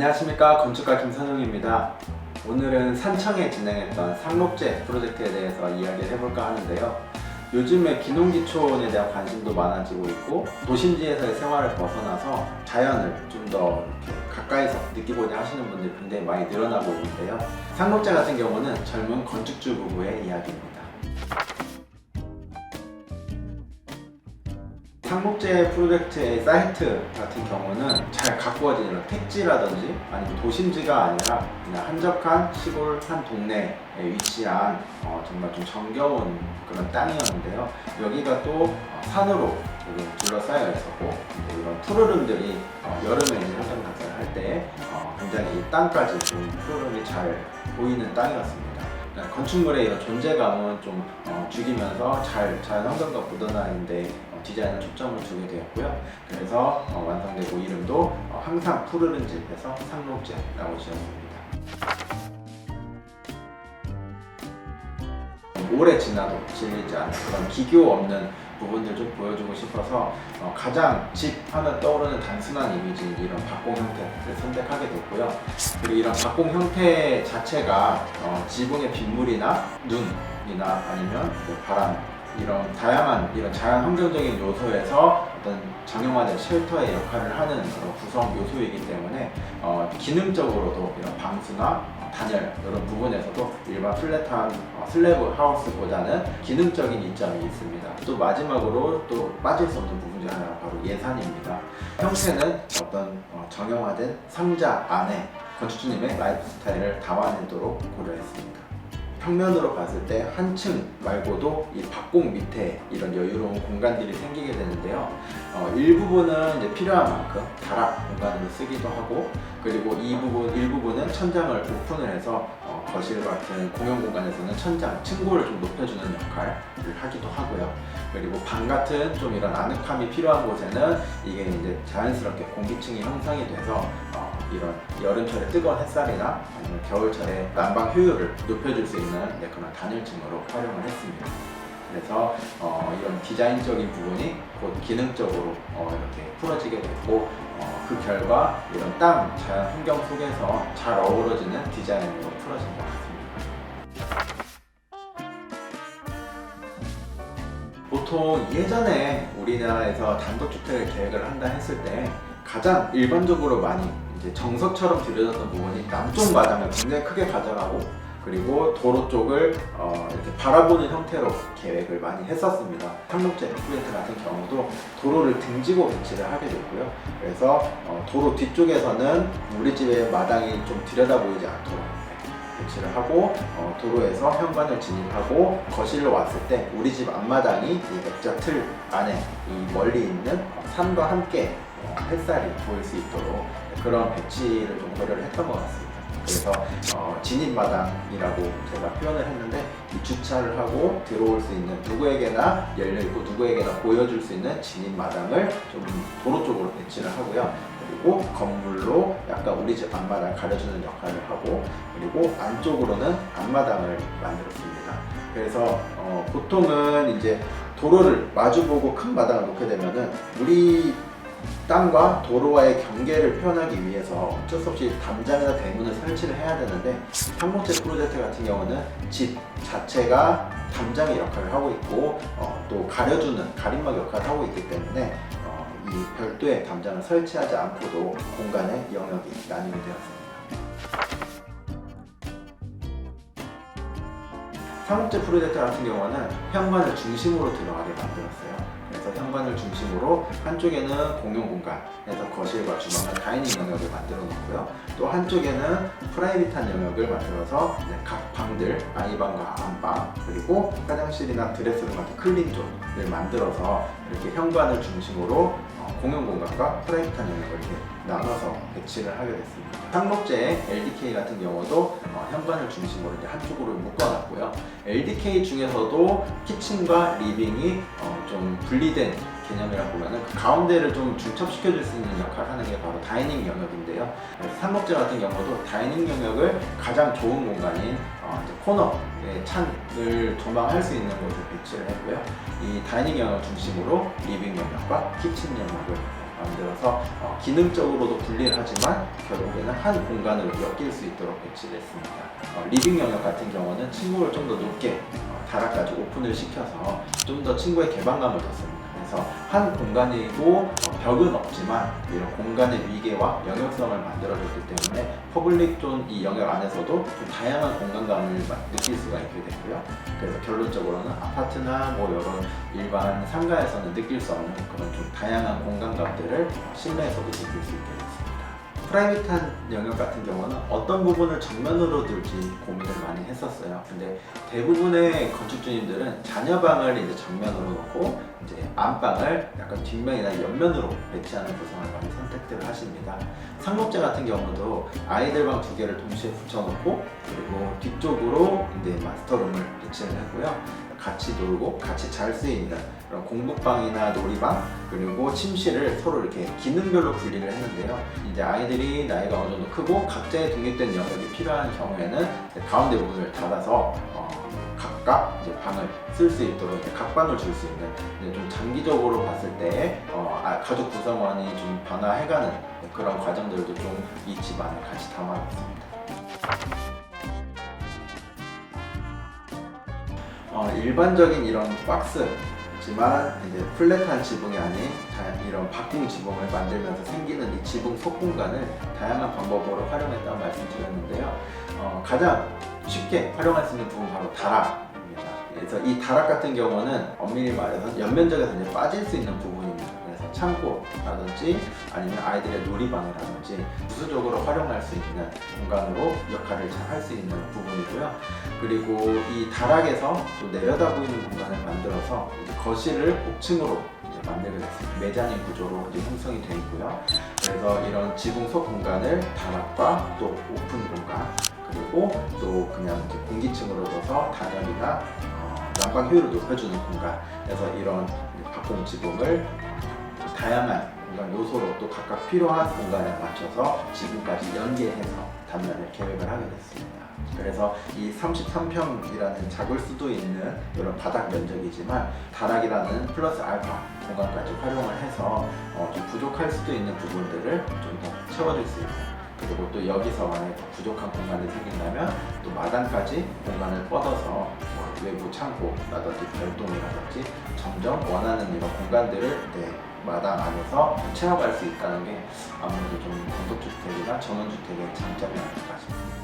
안녕하십니까 건축가 김선웅입니다. 오늘은 산청에 진행했던 상록제 프로젝트에 대해서 이야기를 해볼까 하는데요. 요즘에 기농기촌에 대한 관심도 많아지고 있고 도심지에서의 생활을 벗어나서 자연을 좀 더 가까이서 느끼고자 하시는 분들이 굉장히 많이 늘어나고 있는데요. 상록제 같은 경우는 젊은 건축주 부부의 이야기입니다. 상목제 프로젝트의 사이트 같은 경우는 잘 가꾸어진 이런 택지라든지 아니면 도심지가 아니라 그냥 한적한 시골 한 동네에 위치한 어, 정말 좀 정겨운 그런 땅이었는데요. 여기가 또 어, 산으로 둘러싸여 있었고 이런 푸르름들이 어, 여름에 이제 현장 작업을 할때 어, 굉장히 이 땅까지 좀 푸르름이 잘 보이는 땅이었습니다. 그러니까 건축물의 이런 존재감은 좀 어, 죽이면서 잘 자연 환경과 묻어나는데 어, 디자인에 초점을 두게 되었고요. 그래서 어, 완성되고 이름도 어, 항상 푸르른 집에서 상록제라고 지었습니다. 오래 지나도 질리지 않은 그런 기교 없는 부분들 좀 보여주고 싶어서 어, 가장 집 하면 떠오르는 단순한 이미지인 이런 박공 형태를 선택하게 됐고요. 그리고 이런 박공 형태 자체가 어, 지붕의 빗물이나 눈이나 아니면 그 바람 이런 다양한 이런 자연 환경적인 요소에서 어떤 정형화된 쉘터의 역할을 하는 그런 구성 요소이기 때문에 어, 기능적으로도 이런 방수나 어, 단열 이런 부분에서도 일반 플랫한 어, 슬래브 하우스보다는 기능적인 이점이 있습니다. 또 마지막으로 또 빠질 수 없는 부분 중 하나가 바로 예산입니다. 형태는 어떤 어, 정형화된 상자 안에 건축주님의 라이프 스타일을 담아내도록 고려했습니다. 평면으로 봤을 때 한층 말고도 이 박공 밑에 이런 여유로운 공간들이 생기게 되는데요. 어, 일부분은 이제 필요한 만큼 다락 공간으로 쓰기도 하고 그리고 이 부분 일부분은 천장을 오픈을 해서 어, 거실 같은 공용 공간에서는 천장 층고를 좀 높여주는 역할을 하기도 하고요. 그리고 방 같은 좀 이런 아늑함이 필요한 곳에는 이게 이제 자연스럽게 공기층이 형성이 돼서 어, 이런 여름철에 뜨거운 햇살이나 아니면 겨울철에 난방 효율을 높여줄 수 있는 네, 그런 단열층으로 활용을 했습니다. 그래서 어, 이런 디자인적인 부분이 곧 기능적으로 어, 이렇게 풀어지게 됐고 어, 그 결과 이런 땅 자연 환경 속에서 잘 어우러지는 디자인으로 풀어진 것 같습니다. 보통 예전에 우리나라에서 단독주택을 계획을 한다 했을 때 가장 일반적으로 많이 이제 정석처럼 들여졌던 부분이 남쪽 마당을 굉장히 크게 가져가고 그리고 도로 쪽을 어, 이렇게 바라보는 형태로 계획을 많이 했었습니다. 상록제 프로젝트 같은 경우도 도로를 등지고 배치를 하게 됐고요. 그래서 어, 도로 뒤쪽에서는 우리 집의 마당이 좀 들여다 보이지 않도록 배치를 하고 어, 도로에서 현관을 진입하고 거실로 왔을 때 우리 집 앞마당이 이 액자 틀 안에 이 멀리 있는 산과 함께 어, 햇살이 보일 수 있도록 그런 배치를 좀 고려를 했던 것 같습니다. 그래서 어, 진입마당이라고 제가 표현을 했는데 이 주차를 하고 들어올 수 있는 누구에게나 열려 있고 누구에게나 보여줄 수 있는 진입마당을 좀 도로 쪽으로 배치를 하고요. 그리고 건물로 약간 우리 집 앞마당 가려주는 역할을 하고 그리고 안쪽으로는 앞마당을 만들었습니다. 그래서 어, 보통은 이제 도로를 마주보고 큰 마당을 놓게 되면은 우리 땅과 도로와의 경계를 표현하기 위해서 어쩔 수 없이 담장이나 대문을 설치를 해야 되는데 상목제 프로젝트 같은 경우는 집 자체가 담장의 역할을 하고 있고 어, 또 가려주는 가림막 역할을 하고 있기 때문에 어, 이 별도의 담장을 설치하지 않고도 공간의 영역이 나뉘게 되었습니다. 상업제 프로젝트 같은 경우는 현관을 중심으로 들어가게 만들었어요. 그래서 현관을 중심으로 한쪽에는 공용 공간에서 거실과 주방과 다이닝 영역을 만들어 놓고요. 또 한쪽에는 프라이빗한 영역을 만들어서 네, 각 방들, 아이방과 안방, 그리고 화장실이나 드레스룸 같은 클린존을 만들어서 이렇게 현관을 중심으로 어, 공용 공간과 프라이빗한 영역을 이렇게 나눠서 배치를 하게 됐습니다. 상록제의 LDK 같은 경우도 어, 현관을 중심으로 이제 한쪽으로 묶어놨고요. LDK 중에서도 키친과 리빙이 어, 좀 분리된 개념이라고 보면은 그 가운데를 좀 중첩시켜줄 수 있는 역할을 하는 게 바로 다이닝 영역인데요. 상록제 같은 경우도 다이닝 영역을 가장 좋은 공간인 어, 코너에 찬을 조망할 수 있는 곳에 배치를 했고요. 이 다이닝 영역 중심으로 리빙 영역과 키친 영역을 만들어서 어, 기능적으로도 분리를 하지만 결국에는 한 공간으로 엮일 수 있도록 배치를 했습니다. 어, 리빙 영역 같은 경우는 층고를 좀 더 높게 어, 다락까지 오픈을 시켜서 좀더 층고의 개방감을 줬습니다. 그래서 한 공간이고 어, 벽은 없지만 이런 공간의 위계와 영역성을 만들어줬기 때문에 퍼블릭 존 이 영역 안에서도 좀 다양한 공간감을 마- 느낄 수가 있게 되고요. 그래서 결론적으로는 아파트나 뭐 이런 일반 상가에서는 느낄 수 없는 그런 좀 다양한 공간감들을 실내에서도 느낄 수 있게 됐습니다. 프라이빗한 영역 같은 경우는 어떤 부분을 정면으로 둘지 고민을 많이 했었어요. 근데 대부분의 건축주님들은 자녀방을 이제 정면으로 놓고 이제 안방을 약간 뒷면이나 옆면으로 배치하는 구성을 많이 선택들을 하십니다. 상록재 같은 경우도 아이들 방 두 개를 동시에 붙여놓고 그리고 뒤쪽으로 이제 마스터룸을 배치를 했고요. 같이 놀고 같이 잘 수 있는 그런 공부방이나 놀이방 그리고 침실을 서로 이렇게 기능별로 분리를 했는데요. 이제 아이들이 나이가 어느 정도 크고 각자의 독립된 영역이 필요한 경우에는 가운데 문을 닫아서 어, 각각 이제 방을 쓸 수 있도록 각방을 줄 수 있는 이제 좀 장기적으로 봤을 때 어, 아, 가족 구성원이 좀 변화해가는 그런 과정들도 좀 이 집안에 같이 담아놨습니다. 어, 일반적인 이런 박스지만 이제 플랫한 지붕이 아닌 다- 이런 박궁 지붕을 만들면서 생기는 이 지붕 속 공간을 다양한 방법으로 활용했다고 말씀드렸는데요. 어, 가장 쉽게 활용할 수 있는 부분 바로 다락입니다. 그래서 이 다락 같은 경우는 엄밀히 말해서 연면적에서 이제 빠질 수 있는 부분입니다. 창고라든지 아니면 아이들의 놀이방이라든지 부수적으로 활용할 수 있는 공간으로 역할을 잘 할 수 있는 부분이고요. 그리고 이 다락에서 또 내려다 보이는 공간을 만들어서 거실을 옥층으로 이제 만들게 됐습니다. 메자닌 구조로 이제 형성이 되어 있고요. 그래서 이런 지붕 속 공간을 다락과 또 오픈 공간 그리고 또 그냥 이제 공기층으로 둬서 단열이나 어, 난방 효율을 높여주는 공간. 그래서 이런 박공 지붕을 어, 다양한 공간 요소로 또 각각 필요한 공간에 맞춰서 지붕까지 연계해서 단면을 계획을 하게 됐습니다. 그래서 이 33평이라는 작을 수도 있는 이런 바닥 면적이지만 다락이라는 플러스 알파 공간까지 활용을 해서 어, 좀 부족할 수도 있는 부분들을 좀 더 채워줄 수 있는 그리고 또 여기서 만약에 더 부족한 공간이 생긴다면 또 마당까지 공간을 뻗어서 뭐 외부 창고라든지 별동이라든지 점점 원하는 이런 공간들을 내 마당 안에서 채워갈 수 있다는 게 아무래도 좀 단독주택이나 전원주택의 장점이 아닐까 싶습니다.